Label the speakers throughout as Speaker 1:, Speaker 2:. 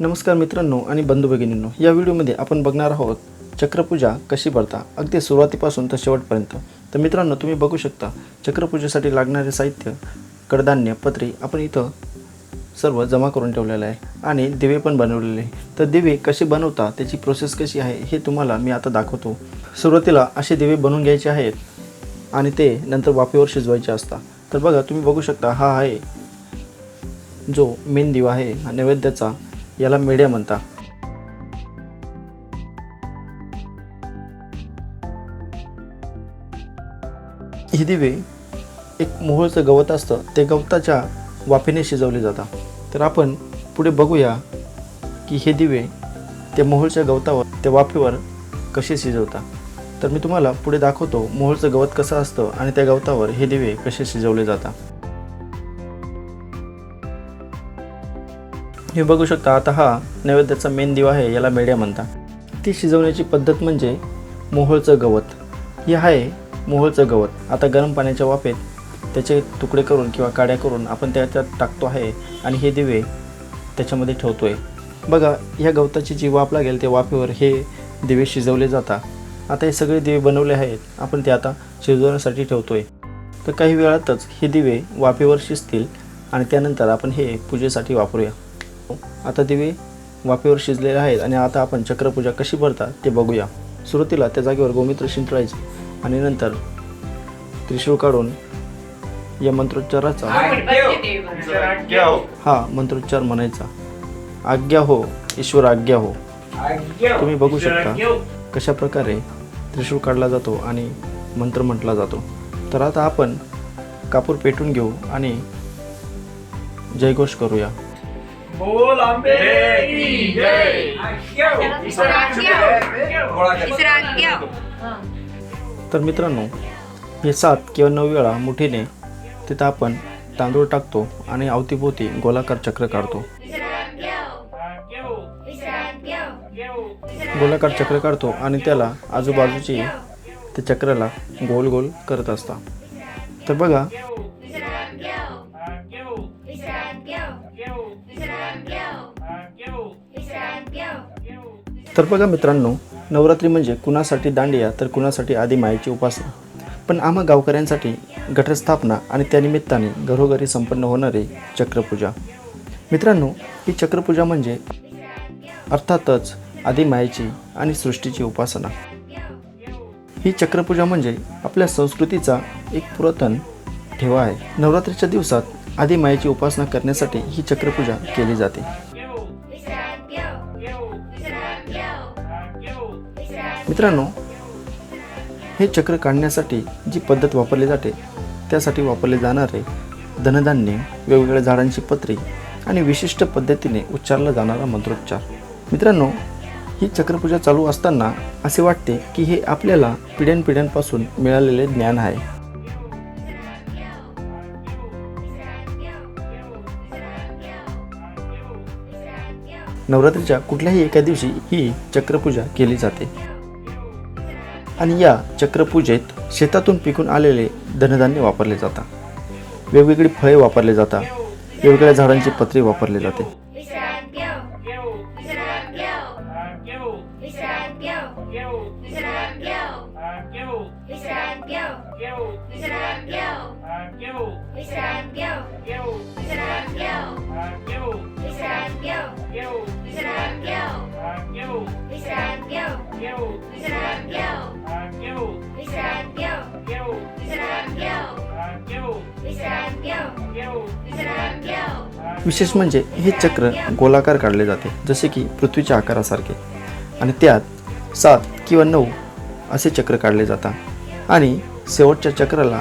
Speaker 1: नमस्कार मित्रांनो आणि बंधू भगिनींनो या व्हिडिओमध्ये आपण बघणार आहोत चक्रपूजा कशी भरता? अगदी सुरुवातीपासून तर शेवटपर्यंत. तर मित्रांनो तुम्ही बघू शकता चक्रपूजेसाठी लागणारे साहित्य कडधान्य पत्री आपण इथं सर्व जमा करून ठेवलेलं आहे आणि दिवे पण बनवलेले आहे. तर दिवे कसे बनवता त्याची प्रोसेस कशी आहे हे तुम्हाला मी आता दाखवतो. सुरुवातीला असे दिवे बनवून घ्यायचे आहेत आणि ते नंतर वाफेवर शिजवायचे असतात. तर बघा तुम्ही बघू शकता हा आहे जो मेन दिवा आहे हा नैवेद्याचा. याला मेढ्या म्हणतात. हे दिवे एक मोहळचं गवत असतं ते गवताच्या वाफेने शिजवले जातात. तर आपण पुढे बघूया की हे दिवे त्या मोहळच्या गवतावर त्या वाफेवर कसे शिजवतात. तर मी तुम्हाला पुढे दाखवतो मोहळचं गवत कसं असतं आणि त्या गवतावर हे दिवे कसे शिजवले जातात. हे बघू शकता आता हा नैवेद्याचा मेन दिवा आहे याला मेढ्या म्हणतात. ती शिजवण्याची पद्धत म्हणजे मोहोळचं गवत. हे आहे मोहोळचं गवत. आता गरम पाण्याच्या वाफेत त्याचे तुकडे करून किंवा काड्या करून आपण त्याच्यात टाकतो आहे आणि हे दिवे त्याच्यामध्ये ठेवतो आहे बघा ह्या गवताची जी वाफ लागेल त्या वाफेवर हे दिवे शिजवले जातात. आता हे सगळे दिवे बनवले आहेत आपण ते आता शिजवण्यासाठी ठेवतो आहे तर काही वेळातच हे दिवे वाफेवर शिजतील आणि त्यानंतर आपण हे पूजेसाठी वापरूया. आता दिवे वाफेवर शिजलेले आहेत आणि आता आपण चक्रपूजा कशी भरतात ते बघूया. सुरुवातीला त्या जागेवर गोमित्र शिंपडायचं आणि नंतर त्रिशूळ काढून या मंत्रोच्चाराचा हा मंत्रोच्चार म्हणायचा. आज्ञा हो ईश्वर आज्ञा हो. तुम्ही बघू शकता कशा प्रकारे त्रिशूळ काढला जातो आणि मंत्र म्हटला जातो. तर आता आपण कापूर पेटून घेऊ आणि जयघोष करूया.
Speaker 2: बोल आंबे की जय.
Speaker 1: तर मित्रांनो हे सात किंवा नऊ वेळा मुठीने तिथं आपण तांदूळ टाकतो आणि अवतीभोवती गोलाकार चक्र काढतो. गोलाकार चक्र काढतो आणि त्याला आजूबाजूची त्या चक्राला गोल गोल करत असता. तर बघा तर बघा मित्रांनो नवरात्री म्हणजे कुणासाठी दांडिया तर कुणासाठी आधी मायेची उपासना. पण आम्हा गावकऱ्यांसाठी घटस्थापना आणि त्यानिमित्ताने घरोघरी संपन्न होणारी चक्रपूजा. मित्रांनो ही चक्रपूजा म्हणजे अर्थातच आदिमायेची आणि सृष्टीची उपासना. ही चक्रपूजा म्हणजे आपल्या संस्कृतीचा एक पुरातन ठेवा आहे. नवरात्रीच्या दिवसात आदिमायेची उपासना करण्यासाठी ही चक्रपूजा केली जाते. मित्रांनो हे चक्र काढण्यासाठी जी पद्धत वापरली जाते त्यासाठी वापरले जाणारे धनधान्य वेगवेगळ्या झाडांची पत्री आणि विशिष्ट पद्धतीने उच्चारला जाणारा मंत्रोच्चार. मित्रांनो ही चक्रपूजा चालू असताना असे वाटते की हे आपल्याला पिढ्यानपिढ्यांपासून मिळालेले ज्ञान आहे. नवरात्रीच्या कुठल्याही एका दिवशी ही चक्रपूजा केली जाते. आणि या चक्रपूजेत शेतातून पिकून आलेले धनधान्य वापरले जातात. वेगवेगळी फळे वापरले जातात. वेगवेगळ्या झाडांची पत्रे वापरले जाते. विशेष म्हणजे हे चक्र गोलाकार काढले जाते जसे की पृथ्वीच्या आकारासारखे. आणि त्यात सात किंवा नऊ असे चक्र काढले जातात. आणि शेवटच्या चक्राला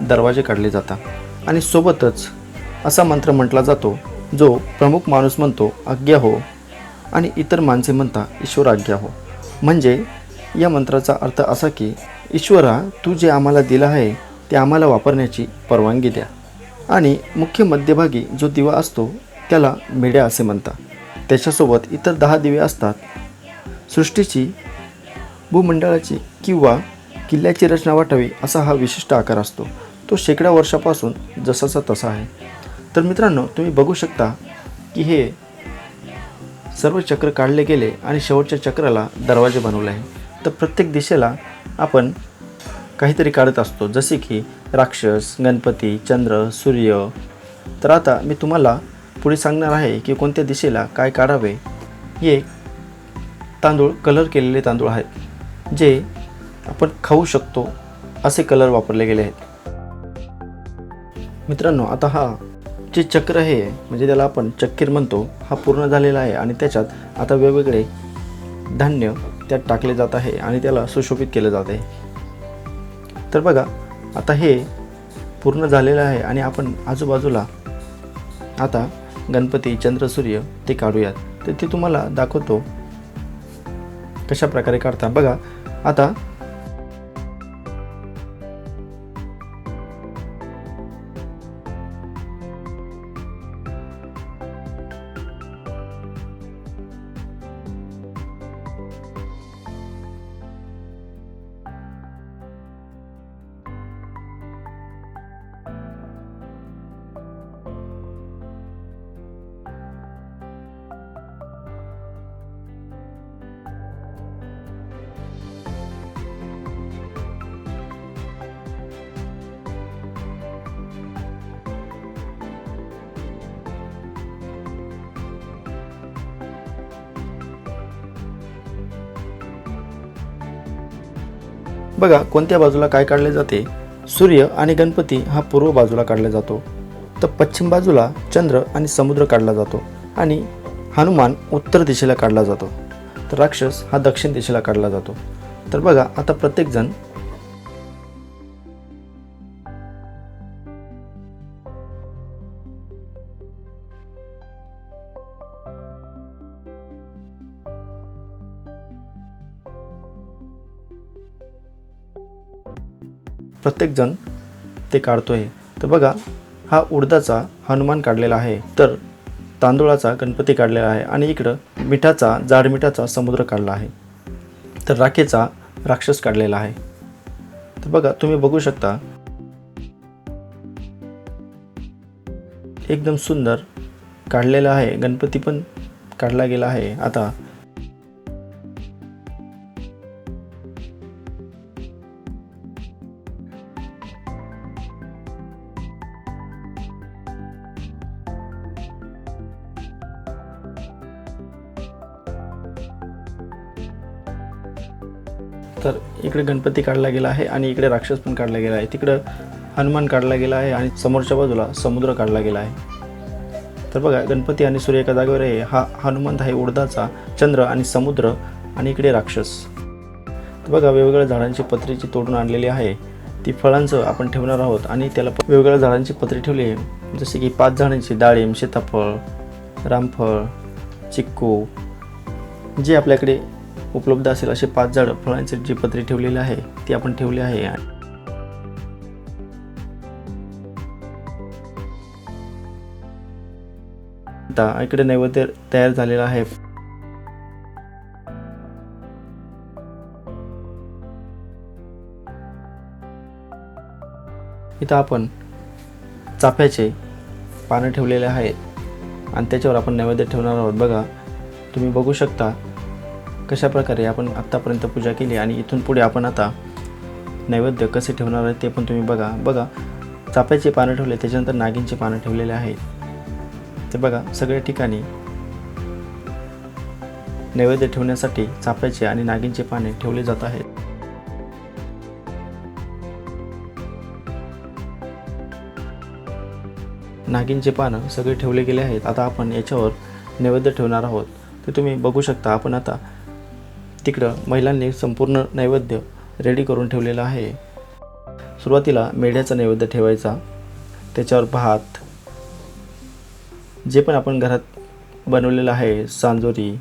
Speaker 1: दरवाजे काढले जातात. आणि सोबतच असा मंत्र म्हटला जातो जो प्रमुख माणूस म्हणतो आज्ञा हो. आणि इतर माणसे म्हणता ईश्वर आज्ञा हो. म्हणजे या मंत्राचा अर्थ असा की ईश्वरा तू जे आम्हाला दिलं आहे ते आम्हाला वापरण्याची परवानगी द्या. आणि मुख्य मध्यभागी जो दिवा असतो त्याला मेढ्या असे म्हणतात. त्याच्यासोबत इतर दहा दिवे असतात. सृष्टीची भूमंडळाची किंवा किल्ल्याची रचना वाटावी असा हा विशिष्ट आकार असतो. तो शेकडा वर्षापासून जसाचा तसा आहे. तर मित्रांनो तुम्ही बघू शकता की हे सर्व चक्र काढले गेले आणि शेवटच्या चक्राला दरवाजे बनवले. आहे तर प्रत्येक दिशेला आपण काहीतरी काढत असतो. जसे की राक्षस गणपती चंद्र सूर्य. तर आता मी तुम्हाला पुढे सांगणार आहे की कोणत्या दिशेला काय काढावे. हे तांदूळ कलर केलेले तांदूळ आहेत जे आपण खाऊ शकतो असे कलर वापरले गेले आहेत. मित्रांनो आता हा जे चक्र हे म्हणजे त्याला आपण चक्कीर म्हणतो हा पूर्ण झालेला आहे आणि त्याच्यात आता वेगवेगळे धान्य त्यात टाकले जात आहे आणि त्याला सुशोभित केलं जात आहे. तर बघा आता हे पूर्ण झालेलं आहे आणि आपण आजूबाजूला आता गणपती चंद्र सूर्य ते काढूयात. तर ते तुम्हाला दाखवतो कशा प्रकारे काढता. बघा आता बघा कोणत्या बाजूला काय काढले जाते? सूर्य आणि गणपती हा पूर्व बाजूला काढला जातो. तर पश्चिम बाजूला चंद्र आणि समुद्र काढला जातो आणि हनुमान उत्तर दिशेला काढला जातो. तर राक्षस हा दक्षिण दिशेला काढला जातो. तर बघा आता प्रत्येकजण प्रत्येकजण ते काढतो आहे तर बघा हा उडदाचा हनुमान काढलेला आहे. तर तांदूळाचा गणपती काढलेला आहे आणि इकडं मिठाचा जाड मिठाचा समुद्र काढला आहे. तर राखेचा राक्षस काढलेला आहे. तर बघा तुम्ही बघू शकता. एकदम सुंदर काढलेला आहे. गणपती पण काढला गेला आहे. आता तर इकडे गणपती काढला गेला आहे आणि इकडे राक्षस पण काढला गेला आहे. तिकडं हनुमान काढला गेला आहे आणि समोरच्या बाजूला समुद्र काढला गेला आहे. तर बघा गणपती आणि सूर्य एका जागेवर आहे. हा हनुमंत आहे उडदाचा चंद्र आणि समुद्र आणि इकडे राक्षस. तर बघा वेगवेगळ्या झाडांची पत्रीची तोडून आणलेली आहे ती फळांचं आपण ठेवणार आहोत आणि त्याला वेगवेगळ्या झाडांची पत्री ठेवली आहे. जसे की पाच झाडांची डाळिंब सीताफळ रामफळ चिक्कू जे आपल्याकडे उपलब्ध असेल असे पाच झाडं फळांचे जी पत्री ठेवलेली आहे ती आपण ठेवली आहे. आता इकडे नैवेद्य तयार झालेला आहे. इथं आपण चाफ्याचे पानं ठेवलेले आहेत. आणि त्याच्यावर आपण नैवेद्य ठेवणार आहोत. बघा तुम्ही बघू शकता कशा प्रकारे आपण आत्तापर्यंत पूजा केली आणि इथून पुढे आपण आता नैवेद्य कसे ठेवणार आहे ते पण तुम्ही बघा. बघा चाप्याचे पानं ठेवले त्याच्यानंतर नागिनचे पानं ठेवलेले आहेत. ते बघा सगळ्या ठिकाणी नैवेद्य ठेवण्यासाठी चाप्याचे आणि नागिनचे पाने ठेवले जात आहेत. नागिनचे पानं सगळे ठेवले गेले आहेत. आता आपण याच्यावर नैवेद्य ठेवणार आहोत. ते तुम्ही बघू शकता आपण आता तिकडं महिलांनी संपूर्ण नैवेद्य रेडी करून ठेवलेलं आहे. सुरुवातीला मेढ्याचा नैवेद्य ठेवायचा. त्याच्यावर भात जे पण आपण घरात बनवलेलं आहे सांजोरी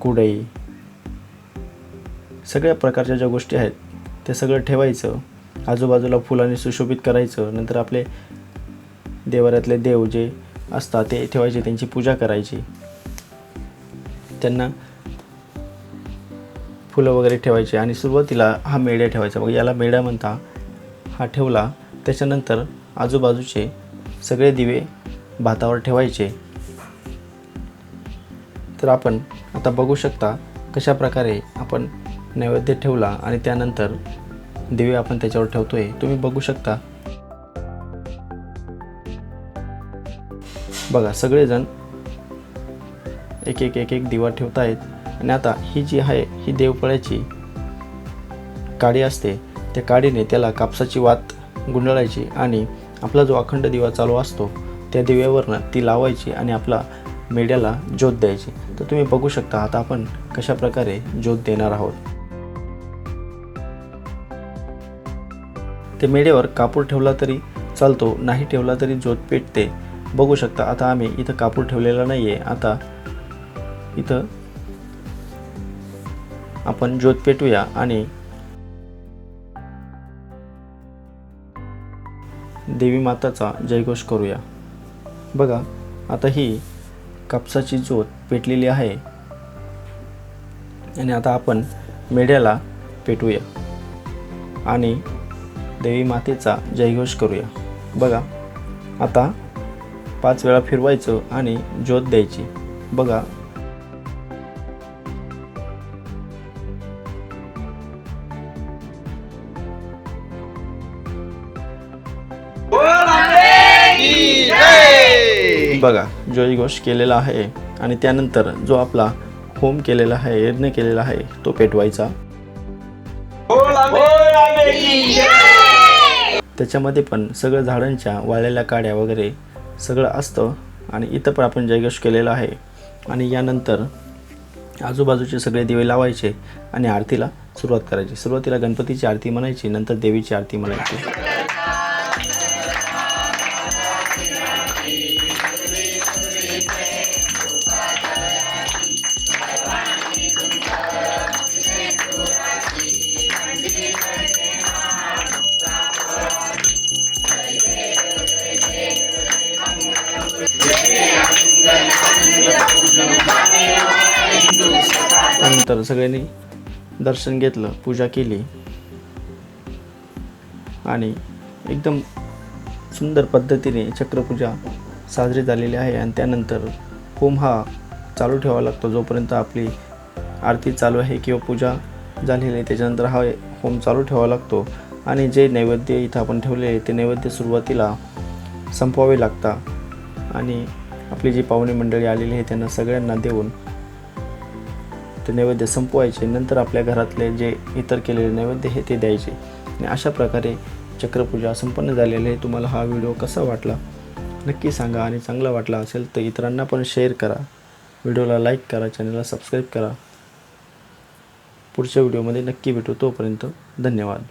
Speaker 1: कुडई सगळ्या प्रकारच्या ज्या गोष्टी आहेत ते सगळं ठेवायचं. आजूबाजूला फुलांनी सुशोभित करायचं. नंतर आपले देवाऱ्यातले देव जे असतात ते ठेवायचे त्यांची पूजा करायची. त्यांना फुलं वगैरे ठेवायचे आणि सुरुवातीला हा मेढ्या ठेवायचा. मग याला मेढ्या म्हणता हा ठेवला. त्याच्यानंतर आजूबाजूचे सगळे दिवे भातावर ठेवायचे. तर आपण आता बघू शकता कशा प्रकारे आपण नैवेद्य ठेवला आणि त्यानंतर दिवे आपण त्याच्यावर ठेवतोय. तुम्ही बघू शकता. बघा सगळेजण एक एक एक एक दिवा ठेवत आहेत आणि आता ही जी आहे ही देवपळ्याची काडी असते त्या काडीने त्याला कापसाची वात गुंडाळायची आणि आपला जो अखंड दिवा चालू असतो त्या दिव्यावरनं ती लावायची आणि आपला मेड्याला ज्योत द्यायची. तर तुम्ही बघू शकता आता आपण कशा प्रकारे ज्योत देणार आहोत. ते मेढ्यावर कापूर ठेवला तरी चालतो नाही ठेवला तरी ज्योत पेटते. बघू शकता आता आम्ही इथं कापूर ठेवलेला नाही आहे आता इथं आपण ज्योत पेटूया आणि देवी माताचा जयघोष करूया. बघा आता ही कापसाची ज्योत पेटलेली आहे. आणि आता आपण मेढ्याला पेटूया आणि देवी मातेचा जयघोष करूया. बघा आता पाच वेळा फिरवायचं आणि ज्योत द्यायची. बघा बघा. जयघोष केलेला आहे आणि त्यानंतर जो आपला होम केलेला आहे यज्ञ केलेला आहे तो पेटवायचा. त्याच्यामध्ये पण सगळं झाडांच्या वाळलेल्या काड्या वगैरे सगळं असतं आणि इथं पण आपण जयघोष केलेला आहे. आणि यानंतर आजूबाजूचे सगळे दिवे लावायचे आणि आरतीला सुरुवात करायची. सुरुवातीला गणपतीची आरती म्हणायची नंतर देवीची आरती म्हणायची. त्यानंतर सगळ्यांनी दर्शन घेतलं पूजा केली. आणि एकदम सुंदर पद्धतीने चक्रपूजा साजरी झालेली आहे. आणि त्यानंतर होम हा चालू ठेवावा लागतो. जोपर्यंत आपली आरती चालू आहे किंवा पूजा झालेली आहे त्याच्यानंतर हा होम चालू ठेवावा लागतो. आणि जे नैवेद्य इथं आपण ठेवले आहे ते नैवेद्य सुरुवातीला संपवावे लागतात आणि आपली जी पाहुणे मंडळी आलेली आहे त्यांना सगळ्यांना देऊन ते नैवेद्य संपवायचे नंतर आपल्या घरातले जे इतर केलेले नैवेद्य हे ते द्यायचे. आणि अशा प्रकारे चक्रपूजा संपन्न झालेली आहे. तुम्हाला हा व्हिडिओ कसा वाटला? नक्की सांगा. आणि चांगला वाटला असेल तर इतरांना पण शेअर करा. व्हिडिओला लाईक करा. चॅनलला सबस्क्राईब करा. पुढच्या व्हिडिओमध्ये नक्की भेटू. तोपर्यंत धन्यवाद.